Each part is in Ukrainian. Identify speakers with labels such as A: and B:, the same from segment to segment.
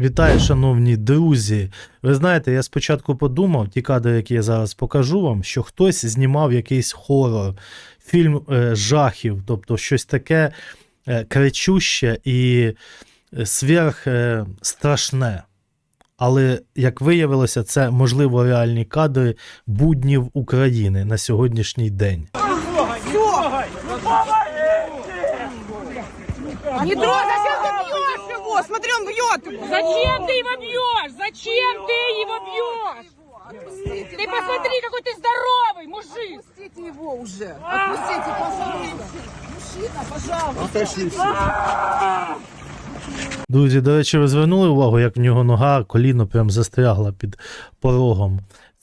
A: Вітаю, шановні друзі. Ви знаєте, я спочатку подумав, ті кадри, які я зараз покажу вам, що хтось знімав якийсь хорор, фільм е, жахів, тобто щось таке е, кричуще і е, сверх е, страшне. Але, як виявилося, це можливо реальні кадри буднів України на сьогоднішній день.
B: Не трогай, его? Смотри, он бьет его.
C: Зачем ты его бьешь? Зачем ты его бьешь? Ты посмотри, какой ты здоровый, мужик!
B: Отпустите его уже. Отпустите, пожалуйста. Мужчина, пожалуйста.
A: Друзі, до речі, ви звернули увагу, як в нього нога, коліно прям застрягла під порогом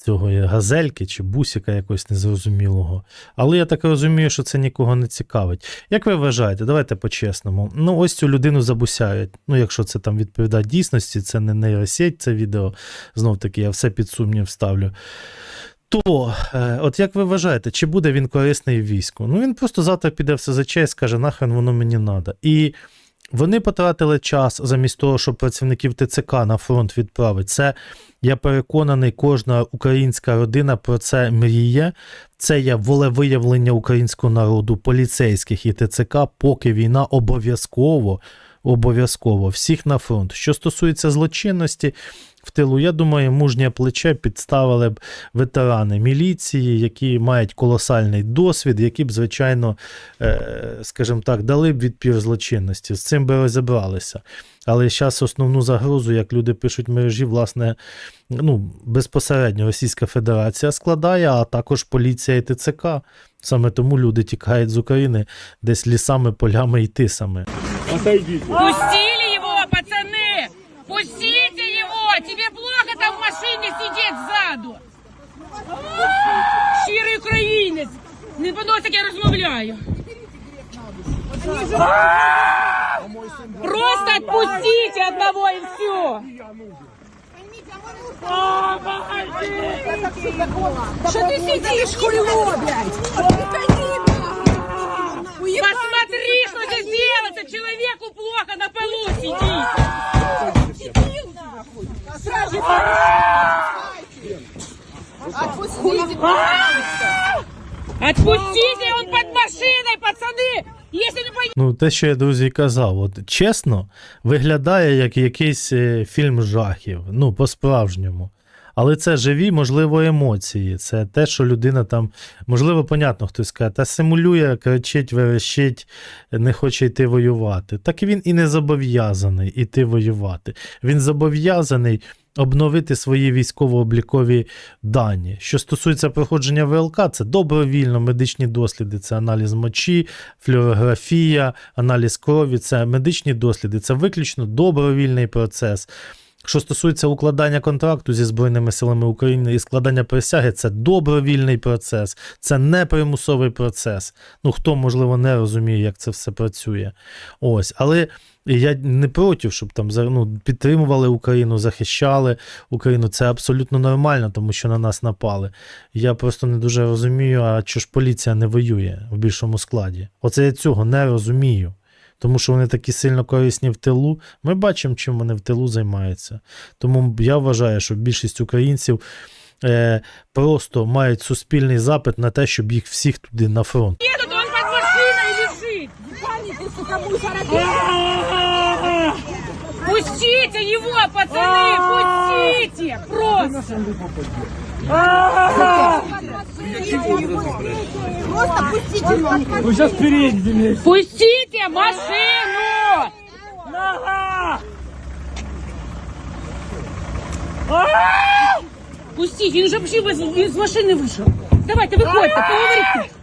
A: цього газельки чи бусика якогось незрозумілого. Але я так розумію, що це нікого не цікавить. Як ви вважаєте, давайте по-чесному. Ну, ось цю людину забусяють. Ну, якщо це там відповідає дійсності, це не нейросеть, це відео. Знов таки, я все під сумнів ставлю. То, е, от як ви вважаєте, чи буде він корисний війську? Ну він просто завтра піде в СЗЧ і скаже, нахрен воно мені треба. Вони потратили час замість того, щоб працівників ТЦК на фронт відправити. Це я переконаний, кожна українська родина про це мріє. Це є волевиявлення українського народу, поліцейських і ТЦК, поки війна обов'язково, обов'язково всіх на фронт. Що стосується злочинності. В тилу, я думаю, мужнє плече підставили б ветерани міліції, які мають колосальний досвід, які б, звичайно, е, скажімо так, дали б відпір злочинності. З цим би розібралися. Але зараз основну загрозу, як люди пишуть в мережі, власне, ну, безпосередньо Російська Федерація складає, а також поліція і ТЦК. Саме тому люди тікають з України десь лісами, полями і тисами.
C: Пустили его, пацаны! Пустите его! Тебе плохо там в машине сидеть ззаду! Щирий українець! Не поносить, як я розмовляю! Просто отпустите одного и все!
B: Что ты сидишь, хуйло,
A: Ну, те, що я друзі казав, от чесно, виглядає як якийсь е, фільм жахів. Ну, по-справжньому. Але це живі, можливо, емоції. Це те, що людина там, можливо, понятно, хтось каже, та симулює, кричить, верещить, не хоче йти воювати. Так він і не зобов'язаний йти воювати. Він зобов'язаний обновити свої військово-облікові дані. Що стосується проходження ВЛК, це добровільно медичні досліди, це аналіз мочі, флюорографія, аналіз крові, це медичні досліди, це виключно добровільний процес. Що стосується укладання контракту зі Збройними силами України і складання присяги, це добровільний процес, це не примусовий процес. Ну хто, можливо, не розуміє, як це все працює. Ось, але я не проти, щоб там ну, підтримували Україну, захищали Україну. Це абсолютно нормально, тому що на нас напали. Я просто не дуже розумію, а чого ж поліція не воює в більшому складі. Оце я цього не розумію. Тому що вони такі сильно корисні в тилу. Ми бачимо, чим вони в тилу займаються. Тому я вважаю, що більшість українців е, просто мають суспільний запит на те, щоб їх всіх туди на фронт.
C: Машиной Пустите его, пацаны, пустите! Просто!
B: Просто пустите его.
D: Вы сейчас передними.
C: Пустите машину! Пустите, он уже вообще из, из машины вышел. Давайте, выходите, поговорите.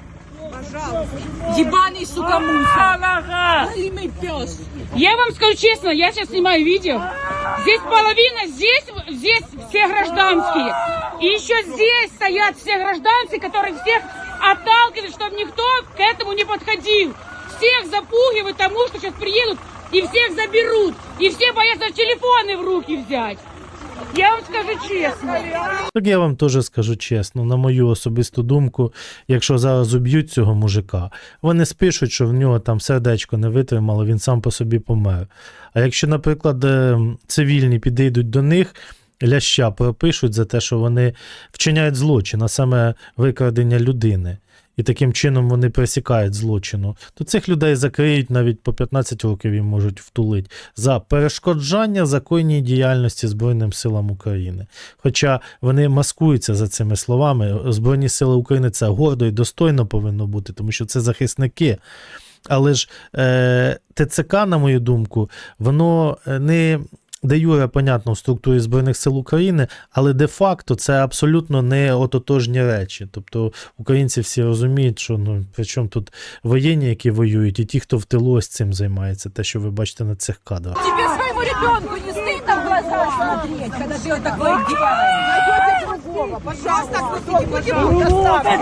B: Ебаный, сука, мусор. Галимый пес.
C: Я вам скажу честно, я сейчас снимаю видео. Здесь половина, здесь, здесь все гражданские. И еще здесь стоят все гражданцы, которые всех отталкивают, чтобы никто к этому не подходил. Всех запугивают тому, что сейчас приедут и всех заберут. И все боятся телефоны в руки взять. Я вам скажу честно.
A: Так я вам теж скажу чесно, на мою особисту думку, якщо зараз уб'ють цього мужика, вони спишуть, що в нього там сердечко не витримало, він сам по собі помер. А якщо, наприклад, е, цивільні підійдуть до них, ляща пропишуть за те, що вони вчиняють злочин, а саме викрадення людини. І таким чином вони пресікають злочину, то цих людей закриють навіть по 15 років їм можуть втулити за перешкоджання законній діяльності Збройним силам України. Хоча вони маскуються за цими словами. Збройні сили України це гордо і достойно повинно бути, тому що це захисники. Але ж е, ТЦК, на мою думку, воно е, не де юре, понятно, в структурі Збройних сил України, але де-факто це абсолютно не ототожні речі. Тобто українці всі розуміють, що ну при чому тут воєнні, які воюють, і ті, хто в тилу ось цим займається, те, що ви бачите на цих кадрах.
B: Тебе своєму ребенку не стыдно в глаза смотреть, когда ты вот такое делаешь? Найдете другого, пожалуйста, отпустите,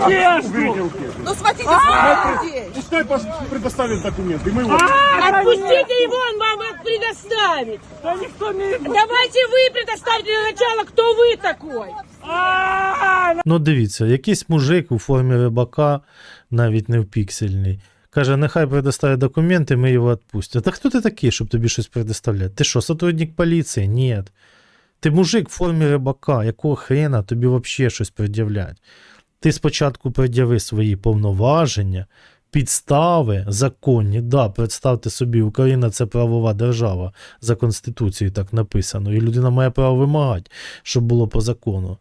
D: Одежду!
B: Ну смотрите, сколько людей.
D: Пускай пос- предоставит документы. Мы его...
C: Отпустите его, он вам их предоставит.
D: Да никто не...
C: Давайте вы предоставите для начала, кто вы такой.
A: Ну, дивіться, якийсь мужик у формі рибака, навіть не в піксельній, каже, нехай предоставить документи, ми його відпустимо. Та хто ти такий, щоб тобі щось предоставляти? Ти що, сотрудник поліції? Ні. Ти мужик в формі рибака, якого хрена тобі взагалі щось пред'являть? Ти спочатку пред'яви свої повноваження, підстави законні. Да, представте собі, Україна це правова держава. За Конституцією так написано. І людина має право вимагати, щоб було по закону.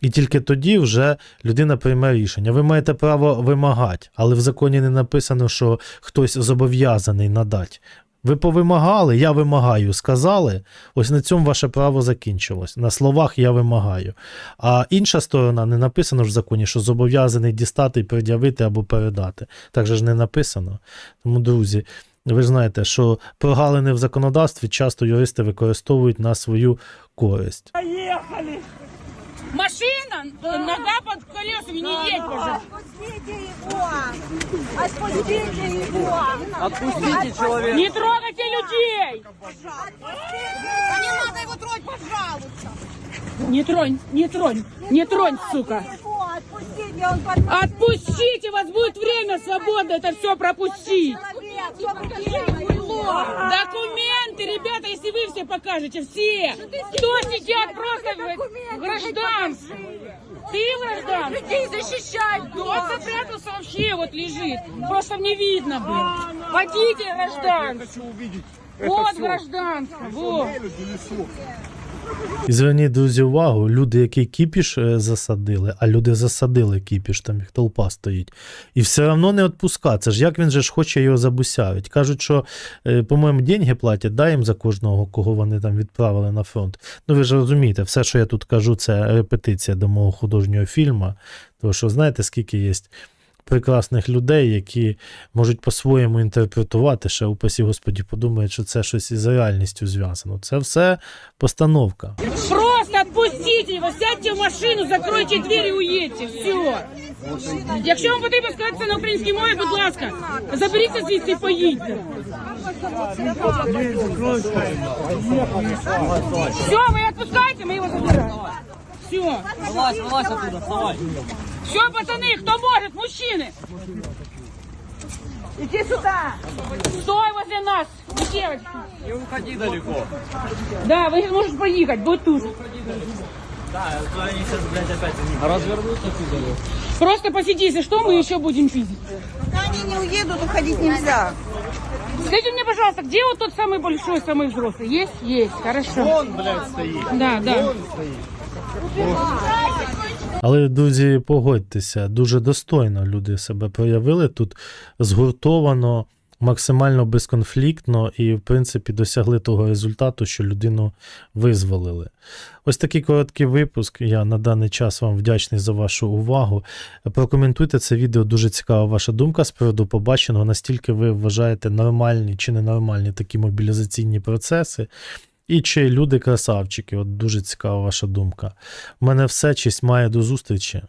A: І тільки тоді вже людина прийме рішення. Ви маєте право вимагати, але в законі не написано, що хтось зобов'язаний надати. Ви повимагали, я вимагаю, сказали, ось на цьому ваше право закінчилось. На словах я вимагаю. А інша сторона не написано ж в законі, що зобов'язаний дістати пред'явити або передати. Так же ж не написано. Тому, друзі, ви ж знаєте, що прогалини в законодавстві часто юристи використовують на свою користь.
D: Поехали!
C: Машина, нога под колесами, не едь, пожалуйста.
B: Отпустите его! Отпустите его!
C: Не трогайте людей.
B: А не надо его трогать, пожалуйста!
C: Не тронь, не тронь, не тронь, сука.
B: Его, отпустите, он под...
C: Отпустите, у вас будет время свободно это все пропустить. Документы, ребята, если вы все покажете, все, кто сидят просто в гражданстве. Ты граждан? Людей защищать. Он запрятался вообще, вот лежит. Просто не видно было. Водите граждан.
D: Хочу увидеть
C: Вот гражданство. Вот.
A: І зверніть, друзі, увагу, люди, які кіпіш е, засадили, а люди засадили кіпіш, там їх толпа стоїть. І все одно не відпускати. Це ж як він же ж хоче його забусявить. Кажуть, що, е, по-моєму, деньги платять, дай їм за кожного, кого вони там відправили на фронт. Ну ви ж розумієте, все, що я тут кажу, це репетиція до мого художнього фільму. Тому що знаєте, скільки є прекрасних людей, які можуть по-своєму інтерпретувати, ще упасі Господі подумають, що це щось із реальністю зв'язано. Це все постановка.
C: Просто отпустите его, сядьте в машину, закройте дверь и уедьте. Все. Якщо вам потрібно сказати це на українській мові, будь ласка, заберіться звідси і поїдьте. Все, ви відпускаєте, ми його забираємо. Все.
E: Вылазь, вылазь оттуда, вставай.
C: Все, пацаны, кто может, мужчины,
B: Иди сюда!
C: стой возле нас, девочки.
E: Не уходи далеко.
C: Да, вы можете поехать, будь тут.
E: Да, они сейчас, блядь, опять за ним. Развернутся отсюда.
C: Просто посиди, если что, мы еще будем пиздить.
B: Пока они не уедут, уходить нельзя.
C: Скажите мне, пожалуйста, где вот тот самый большой, самый взрослый? Есть? Есть, хорошо.
D: Он, блядь, стоит.
C: Да, да.
A: Але, друзі, погодьтеся, дуже достойно люди себе проявили тут згуртовано, максимально безконфліктно і, в принципі, досягли того результату, що людину визволили. Ось такий короткий випуск. Я на даний час вам вдячний за вашу увагу. Прокоментуйте це відео, дуже цікава ваша думка з приводу побаченого, настільки ви вважаєте нормальні чи ненормальні такі мобілізаційні процеси. І чи люди красавчики? От дуже цікава ваша думка. У мене все честь має до зустрічі.